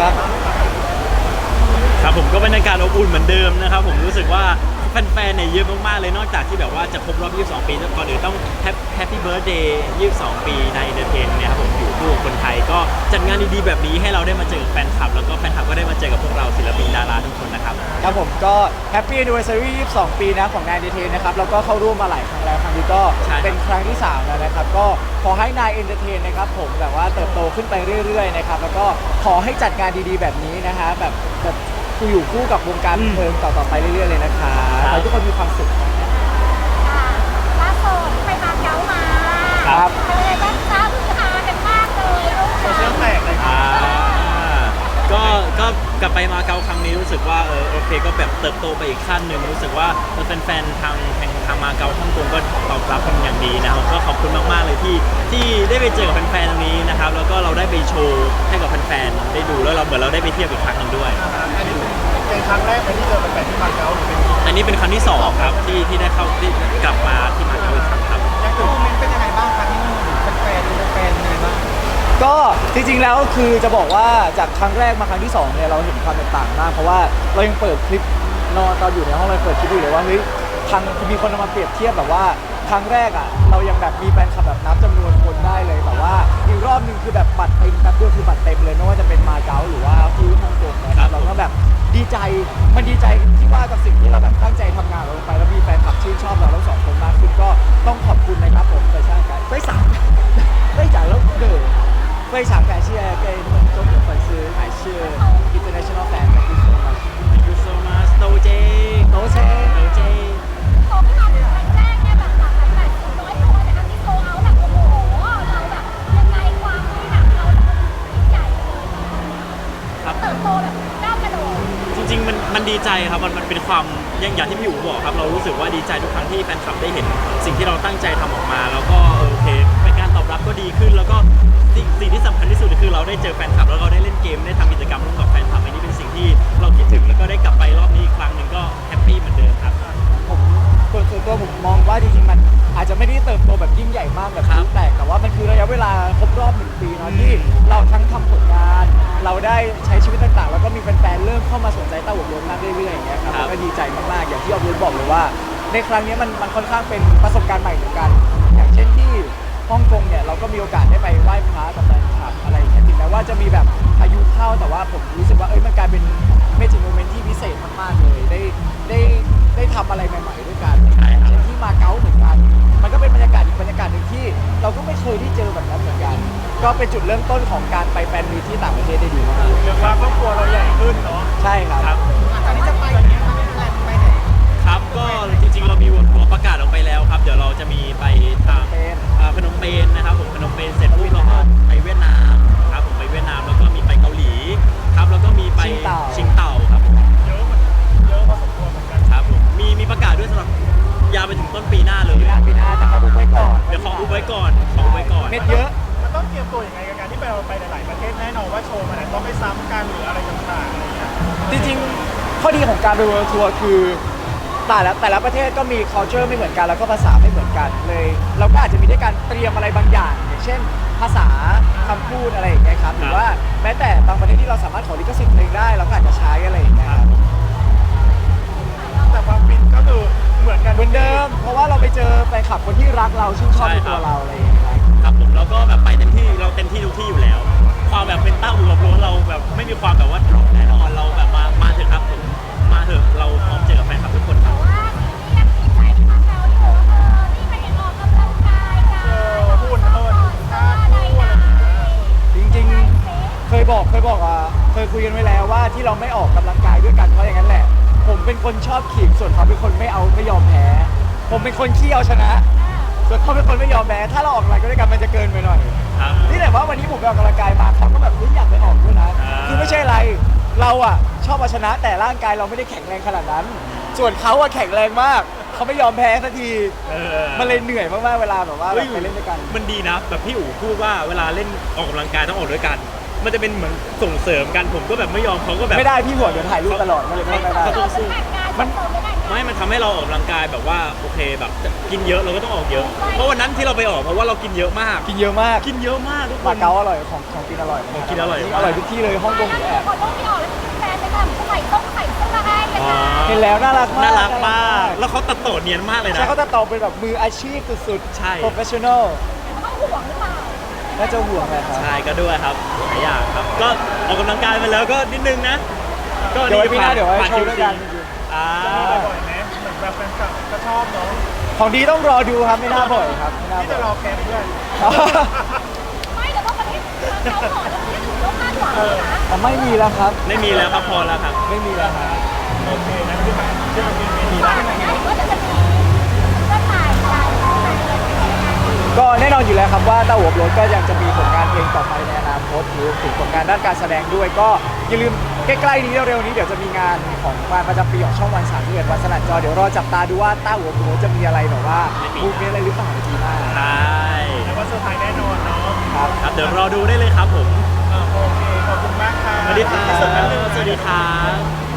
ครับ ครับผมก็บรรยากาศอบอุ่นเหมือนเดิมนะครับ ผมรู้สึกว่า แฟนๆเนี่ยเยอะมากๆเลยนอกจากที่แบบว่าจะครบรอบ 22 ปีก่อนอื่นต้องแฮปปี้เบิร์ดเดย์22 ปีในเดอร์เทนเนี่ยครับผมอยู่คู่กับคนไทยก็จัดงานดีๆแบบนี้ให้เราได้มาเจอแฟนคลับ แล้วก็แฟนคลับก็ได้มาเจอกับพวกเราศิลปินดาราทุกคนนะครับ ครับผมก็แฮปปี้ a n n i v e r s a r y 22 ปีนะของนายเดเทนนะครับแล้วก็เข้าร่วมมาหลายครั้งแล้วครั้งนี้ก็ใช่ครับ เป็นครั้งที่ 3 แล้วนะครับ ก็ขอให้นายเอนเตอร์เทนนะครับผมแบบว่าเติบโตขึ้นไปเรื่อยๆนะครับแล้วก็ขอให้จัดงานดีๆแบบนี้นะฮะแบบแบบ อยู่คู่กับวงการบันเทิงต่อๆไปเรื่อยๆเลยนะคะขอให้ทุกคนมีความสุขนะค่ะล่าสุดไปมาเก๊ามาครับ เป็นอะไรบ้างคะพึ่งพากันมากเลยลูกโซเชียลแตกเลยอ่าก็ก็กลับไปมาเก๊าครั้งนี้รู้สึกว่าเออโอเคก็แบบเติบโตไปอีกขั้นหนึ่งรู้สึกว่าแฟนๆทางทางทางมาเก๊าฮ่องกงก็ ครับก็ขอบคุณมากๆเลยที่ที่ได้ไปเจอกับแฟนๆตรงนี้นะครับแล้วก็เราได้ไปโชว์ให้กับแฟนๆได้ดูแล้วเราเหมือนเราได้ไปเที่ยวอีกครั้งหนึ่งด้วย อันนี้เป็นครั้งแรกเลยที่เจอแฟนๆที่มาเก๊าหรือเป็นอันนี้เป็นครั้งที่สองครับที่ที่ได้เข้าที่กลับมาที่มาเก๊าอีกครั้งครับยังตื่นโมเมนต์เป็นยังไงบ้างคะที่นู่นแฟนๆแฟนๆยังไงบ้างก็จริงๆแล้วคือจะบอกว่าจากครั้งแรกมาครั้งที่สองเนี่ยเราเห็นความแตกต่างมากเพราะว่าเรายังเปิดคลิปนอนตอนอยู่ในห้องเราเปิดคลิปอยู่เลยว่าเฮ้ยครั้งมีคนเอามาเปรียบเทียบแบบว่า ครั้งแรกอ่ะเรายังแบบมีแฟนคลับแบบนับจำนวนคนได้เลยแต่ว่าอีกรอบหนึ่งคือแบบบัตรเต็มแป๊บเดียวคือบัตรเต็มเลยไม่ว่าจะเป็นมาเก๊าหรือว่าฟิวฮ่องกงนะครับเราก็แบบดีใจมันดีใจที่ว่ากับสิ่งที่เราแบบตั้งใจทำงานเราลงไปแล้วมีแฟนคลับชื่นชอบเราทั้งสองคนมากขึ้นก็ต้องขอบคุณนะครับผมแต่ช่างกันไม่สาม ไม่จ่ายแล้วเดือ非常感谢给你们中国粉丝还是 international ครับ เติบโตแบบก้าวกระโดดจริงๆมันมันดีใจครับมันมันเป็นความอย่างอย่างที่พี่อู๋บอกครับ เรารู้สึกว่าดีใจทุกครั้งที่แฟนคลับได้เห็น สิ่งที่เราตั้งใจทำออกมา แล้วก็เออโอเคเป็นการตอบรับก็ดีขึ้น แล้วก็สิ่งสิ่งที่สำคัญที่สุดคือเราได้เจอแฟนคลับแล้วเราได้เล่นเกมได้ทำกิจกรรมร่วมกับแฟนคลับอันนี้เป็นสิ่งที่เราคิดถึงแล้วก็ได้กลับไปรอบนี้อีกครั้งหนึ่งก็แฮปปี้เหมือนเดิมครับ ผมส่วนส่วนตัวผมมองว่าจริงๆมันอาจจะไม่ได้เติบโตแบบยิ่งใหญ่มากแบบครับแตกแต่ว่ามันคือระยะเวลาครบรอบหนึ่งปีเนาะที่เราทั้งทำผลงาน เราได้ใช้ เริ่มเข้ามาสนใจเต้าหัวโล้นมากเรื่อยๆอย่างเงี้ยครับครับแล้วก็ดีใจมากๆอย่างที่ออฟรุนบอกเลยว่า ในครั้งนี้มันมันค่อนข้างเป็นประสบการณ์ใหม่เหมือนกัน อย่างเช่นที่ฮ่องกงเนี่ยเราก็มีโอกาสได้ไปไหว้พระกับแฟนคลับอะไรอย่างเงี้ยถึงแม้ว่าจะมีแบบพายุเข้าแต่ว่าผมรู้สึกว่าเอ้ยมันกลายเป็นเมจิกโมเมนต์ที่พิเศษมากๆเลยได้ได้ได้ทำอะไรใหม่ๆด้วยกันใช่ครับ เช่นที่มาเก๊าเหมือนกัน มันก็เป็นบรรยากาศอีกบรรยากาศหนึ่งที่ เราก็ไม่เคยได้เจอแบบนั้นเหมือนกัน ก็เป็นจุดเริ่มต้นของการไปแฟนมีตที่ต่างประเทศได้ดีมากเรียกว่าครอบครัวเราใหญ่ขึ้นเนาะๆ ใช่ครับ ครับ ตอนนี้จะไปอย่างเงี้ยมันแพลนไปไหนครับก็จริงๆ เรามีหัวประกาศออกไปแล้วครับ เดี๋ยวเราจะมีไปทางเป็นอ่าพนมเปญนะครับผมพนมเปญเสร็จปุ๊บเราก็ไปเวียดนามครับผมไปเวียดนามแล้วก็มีไปเกาหลีครับแล้วก็มีไปชิงเต่า ชิงเต่าครับผมเยอะเหมือนเยอะพอสมควรเหมือนกันครับผมมีมีประกาศด้วยสำหรับยาวไปถึงต้นปีหน้าเลย ปีหน้าปีหน้าแต่ขออุบไว้ก่อนเดี๋ยวขออุบไว้ก่อนขออุบไว้ก่อน เม็ดเยอะ มันต้องเตรียมตัวยังไงกับการที่ไปเราไปหลายๆประเทศแน่นอนว่าโชว์มันอาจจะต้องไม่ซ้ำกันหรืออะไรต่างๆ อะไรอย่างเงี้ยจริงๆข้อดีของการไปเวิร์ทัวร์คือแต่ละแต่ละประเทศก็มี culture ไม่เหมือนกันแล้วก็ภาษาไม่เหมือนกันเลย เราก็อาจจะมีด้วยการเตรียมอะไรบางอย่าง อย่างเช่น ภาษาคำพูดอะไรอย่างเงี้ยครับหรือว่าแม้แต่บางประเทศที่เราสามารถขอลิขสิทธิ์เพลงได้เราก็อาจจะใช้อะไรอย่างเงี้ยครับ แต่ความฟินก็คือเหมือนกันเหมือนเดิม เพราะว่าเราไปเจอแฟนคลับคนที่รักเราชื่นชอบในตัวเราอะไรอย่างเงี้ยครับ ครับผมแล้วก็แบบไปเต็มที่เราเต็มที่ทุกที่อยู่แล้ว ความแบบเป็นต้าอู่กับโรสเราแบบไม่มีความแบบ ยบอกเคยบอกอะเคยคุยกันไว้แล้วว่าที่เราไม่ออกกำลังกายด้วยกันเพราะอย่างนั้นแหละ ผมเป็นคนชอบขิงส่วนเขาเป็นคนไม่เอาไม่ยอมแพ้ ผมเป็นคนขี้เอาชนะ ส่วนเขาเป็นคนไม่ยอมแพ้ถ้าเราออกกำลังกายด้วยกันมันจะเกินไปหน่อยครับนี่แหละว่าวันนี้ผมไปออกกำลังกายมาเขาก็แบบเฮ้ยอยากไปออกด้วยนะอ่าคือไม่ใช่อะไรเราอะชอบเอาชนะแต่ร่างกายเราไม่ได้แข็งแรงขนาดนั้น ส่วนเขาอะแข็งแรงมากเขาไม่ยอมแพ้สักทีเออมันเลยเหนื่อยมากๆเวลาแบบว่าแบฮ้บไปเล่นด้วยกัน มันดีนะแบบพี่อู๋พูดว่าเวลาเล่นออกกำลังกายต้องออกด้วยกัน มันจะเป็นเหมือนส่งเสริมกันผมก็แบบไม่ยอมเขาก็แบบไม่ได้พี่หัวเดี๋ยวถ่ายรูปตลอดมันเลยไม่ได้เขาต้องสู้ มันไม่มันทำให้เราออกกำลังกายแบบว่าโอเคแบบกินเยอะเราก็ต้องออกเยอะ เพราะวันนั้นที่เราไปออกเพราะว่าเรากินเยอะมาก กินเยอะมากกินเยอะมากทุกคมาน เก๊าอร่อยของของกินอร่อยของกินอร่อย อร่อยทุกที่เลยฮ่องกงหรือแอบ คนต้องมีออกแล้วแฟนเป็นแบบใส่ต้องใส่เสื้อให้ยังไงเห็นแล้วน่ารักมากน่ารักมาก แล้วเขาตัดต่อเนียนมากเลยนะ ใช่เขาจะตอบเป็นแบบมืออาชีพสุดๆ ใช่ professional มันต้องห่วงหรือเปล่า น่าจะห่วงแหละครับ ใช่ก็ด้วยครับหลายอย่างครับ ก็ออกกำลังกายไปแล้วก็นิดนึงนะ ก็เดี๋ยวไว้พี่หน้าผ่เดี๋ยวไว้ผ่านโชว์ด้วยกัน QC จริงอ่ามีบ่อยๆไหมเหมือนแบบแฟนคลับก็ชอบเนาะๆของดีต้องรอดูครับไม่น่าบ่อยครับไม่น่าที่บ่จะอยรอแคปด้วยไม่แต่ว่าประเทศเราขอแล้วไม่ได้ถือว่าคาดหวังเลยนะ แต่ไม่มีแล้วครับ ไม่มีแล้วครับพอแล้วครับ ไม่มีแล้วครับ ก็แน่นอนอยู่แล้วครับว่าเต้าหัวรถก็ยังจะมีผลงานเพลงต่อไปในอนาคตหรือถึงผลงานด้านการแสดงด้วย ก็อย่าลืมใกล้ๆนี้เร็วๆนี้เดี๋ยวจะมีงานของงานประจำปีของช่องวันสามสิบเอ็ดวันสนั่นจอเดี๋ยวรอจับตาดูว่าเต้าหัวรถจะมีอะไรแบบว่าไม่มีมูฟเมนต์อะไรหรือเปล่าในปีหน้าใช่แล้วก็เซอร์ไพรส์แน่นอนเนาะครับครับเดี๋ยวรอดูได้เลยครับผมอ่าโอเคขอบคุณมากค่ะสวัสดีครับที่สุดนั้นเลยสวัสดีครับ